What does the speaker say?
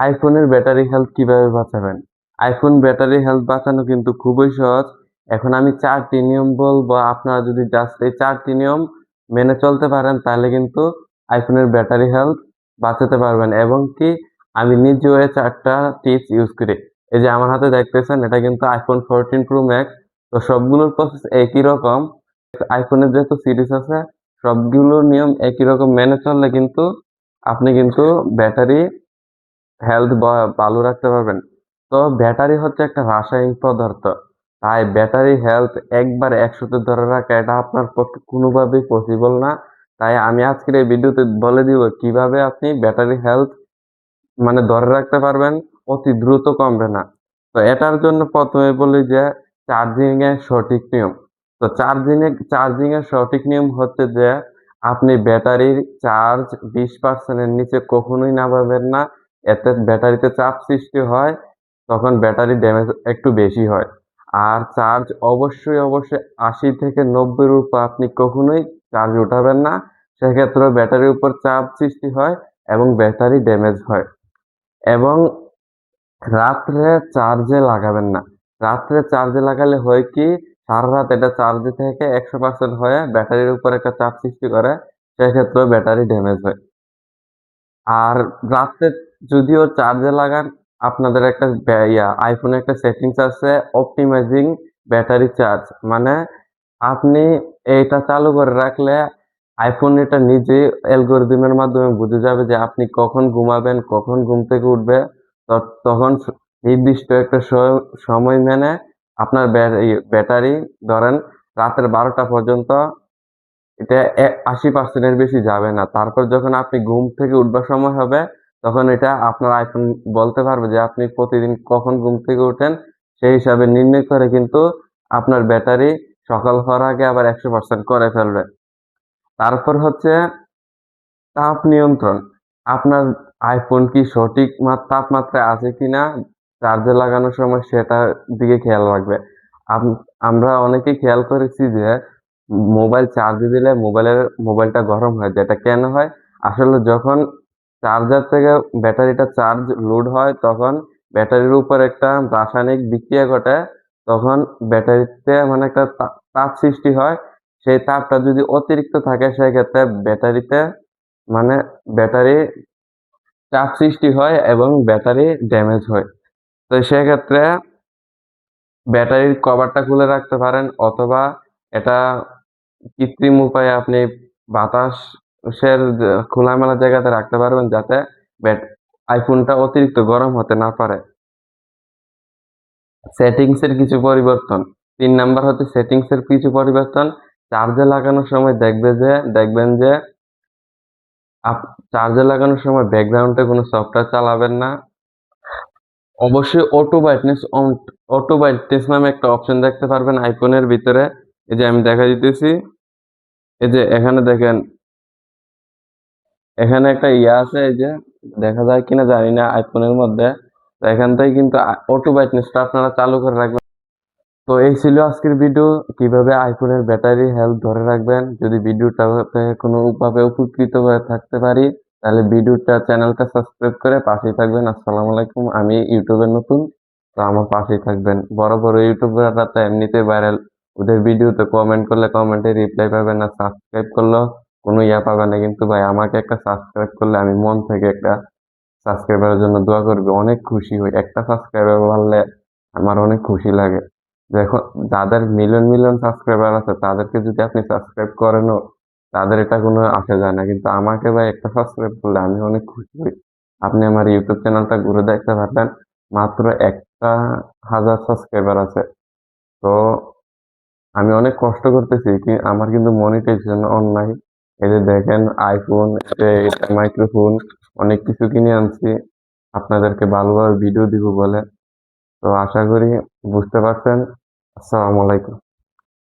আইফোনের battery health কীভাবে বাঁচাবেন? IPhone battery health বাঁচানো কিন্তু খুবই সহজ। এখন আমি চারটি নিয়ম বলব, আপনারা যদি জাস্ট এই চারটি নিয়ম মেনে চলতে পারেন, তাহলে কিন্তু আইফোনের ব্যাটারি হেলথ বাঁচাতে পারবেন। এবং কি, আমি নিজেও এই চারটা টিপস ইউজ করি। এই যে আমার হাতে দেখতেছেন, এটা কিন্তু আইফোন ফোরটিন প্রো ম্যাক্স। তো সবগুলোর প্রসেস একই রকম। আইফোনের যেহেতু সিরিজ আছে, সবগুলোর নিয়ম একই রকম মেনে চললে কিন্তু আপনি কিন্তু ব্যাটারি হেলথ ভালো রাখতে পারবেন। তো ব্যাটারি হচ্ছে একটা রাসায়নিক পদার্থ। তাই ব্যাটারি হেলথ একবার একসাথে ধরে রাখা, এটা আপনার পক্ষে কোনোভাবেই পসিবল না। তাই আমি আজকের এই ভিডিওতে বলে দিব কীভাবে আপনি ব্যাটারি হেলথ মানে ধরে রাখতে পারবেন, অতি দ্রুত কমবে না। তো এটার জন্য প্রথমে বলি যে চার্জিং এর সঠিক নিয়ম। তো চার্জিং এর চার্জিং এর সঠিক নিয়ম হচ্ছে যে আপনি ব্যাটারির চার্জ বিশ পার্সেন্টের নিচে কখনোই নামাবেন না। এতে ব্যাটারিতে চাপ সৃষ্টি হয়, তখন ব্যাটারি ড্যামেজ একটু বেশি হয়। আর চার্জ অবশ্যই অবশ্যই আশি থেকে নব্বইয়ের উপর আপনি কখনোই চার্জ উঠাবেন না। সেক্ষেত্রে ব্যাটারির উপর চাপ সৃষ্টি হয় এবং ব্যাটারি ড্যামেজ হয়। এবং রাত্রে চার্জে লাগাবেন না। রাত্রে চার্জে লাগালে হয় কি, সারা রাত এটা চার্জে থেকে একশো পার্সেন্ট হয়ে ব্যাটারির উপর একটা চাপ সৃষ্টি করে সেক্ষেত্রে ব্যাটারি ড্যামেজ হয়। আর রাত্রে যদিও চার্জে লাগান আপনাদের একটা ইয়া আইফোনে একটা সেটিংস আছে অপটিমাইজিং ব্যাটারি চার্জ মানে আপনি এটা চালু করে রাখলে আইফোন এটা নিজে অ্যালগোরিদমের মাধ্যমে বুঝে যাবে যে আপনি কখন ঘুমাবেন, কখন ঘুম থেকে উঠবে। তখন নির্দিষ্ট একটা সময় মেনে আপনার ব্যাটারি ধরেন রাতের বারোটা পর্যন্ত এটা আশি পার্সেন্টের বেশি যাবে না। তারপর যখন আপনি ঘুম থেকে উঠবার সময় হবে, তখন এটা আপনার আইফোন বলতে পারবে যে, আপনি প্রতিদিন কখন ঘুম থেকে উঠেন, সেই হিসাবে নির্ণয় করে কিন্তু আপনার ব্যাটারি সকাল হওয়ার আগে আবার একশো পার্সেন্ট করে ফেলবে। তারপর হচ্ছে তাপ নিয়ন্ত্রণ। আপনার আইফোন কি সঠিক তাপমাত্রায় আছে কিনা চার্জে লাগানোর সময় সেটার দিকে খেয়াল রাখবে। আম- আমরা অনেকেই খেয়াল করেছি যে মোবাইল চার্জ দিলে মোবাইলের, মোবাইলটা গরম হয়, যেটা কেন হয়? আসলে যখন চার্জার থেকে ব্যাটারিটা চার্জ লোড হয়, তখন ব্যাটারির উপর একটা রাসায়নিক বিক্রিয়া ঘটে, তখন ব্যাটারিতে মানে একটা তাপ সৃষ্টি হয়, সেই তাপটা যদি অতিরিক্ত থাকে সেক্ষেত্রে ব্যাটারিতে মানে ব্যাটারি চাপ সৃষ্টি হয় এবং ব্যাটারি ড্যামেজ হয়। তো সেক্ষেত্রে ব্যাটারির কভারটা খুলে রাখতে পারেন, অথবা এটা কৃত্রিম উপায়ে আপনি বাতাসের খোলামেলা জায়গাতে রাখতে পারবেন যাতে ব্যাট, আইফোনটা অতিরিক্ত গরম হতে না পারে। সেটিংসের কিছু পরিবর্তন। তিন নাম্বার হচ্ছে সেটিংসের কিছু পরিবর্তন। চার্জে লাগানোর সময় দেখবে যে, দেখবেন যে চার্জে লাগানোর সময় ব্যাকগ্রাউন্ডে কোনো সফটওয়্যার চালাবেন না। অবশ্যই অটো ব্রাইটনেস অটো ব্রাইটনেস নামে একটা অপশন দেখতে পারবেন আইফোনের ভিতরে। এই যে আমি দেখা দিতেছি, এই যে এখানে দেখেন, এখানে একটা ইয়ে আছে, এই যে দেখা যায় কিনা জানি না আইফোনের মধ্যে এখান থেকে কিন্তু অটো ব্রাইটনেসটা আপনারা চালু করে রাখবেন। তো এই ছিল আজকের ভিডিও কীভাবে আইফোনের ব্যাটারি হেলথ ধরে রাখবেন। যদি ভিডিওটা কোনো ভাবে উপকৃত হয়ে থাকতে পারি, তাহলে ভিডিওটা চ্যানেলটা সাবস্ক্রাইব করে পাশেই থাকবেন। আসসালামু আলাইকুম, আমি ইউটিউবে নতুন, তো আমার পাশেই থাকবেন। বড় বড় ইউটিউবাররা তো এমনিতে ভাইরাল ওদের ভিডিওতে কমেন্ট করলে কমেন্টে রিপ্লাই পাবেন না সাবস্ক্রাইব করলেও কোনো ইয়া পাবে না। কিন্তু ভাই, আমাকে একটা সাবস্ক্রাইব করলে আমি মন থেকে একটা সাবস্ক্রাইবারের জন্য দোয়া করবে। অনেক খুশি হই। একটা সাবস্ক্রাইবার বাড়লে আমার অনেক খুশি লাগে। দেখো, যাদের মিলিয়ন মিলিয়ন সাবস্ক্রাইবার আছে, তাদেরকে যদি আপনি সাবস্ক্রাইব করেনও তাদের এটা কোনো আসে যায় না। কিন্তু আমাকে ভাই একটা সাবস্ক্রাইব করলে আমি অনেক খুশি হই। আপনি আমার ইউটিউব চ্যানেলটা ঘুরে দেখতে পারবেন, মাত্র একটা হাজার সাবস্ক্রাইবার আছে। তো আমি অনেক কষ্ট করতেছি কি আমার কিন্তু মনিটাইজেশন অন নাই এই যে দেখেন আইফোন মাইক্রোফোন অনেক কিছু কিনে আনছি। আপনাদেরকে ভালোভাবে ভিডিও দিব বলে। তো আশা করি বুঝতে পারছেন। আসসালামু আলাইকুম।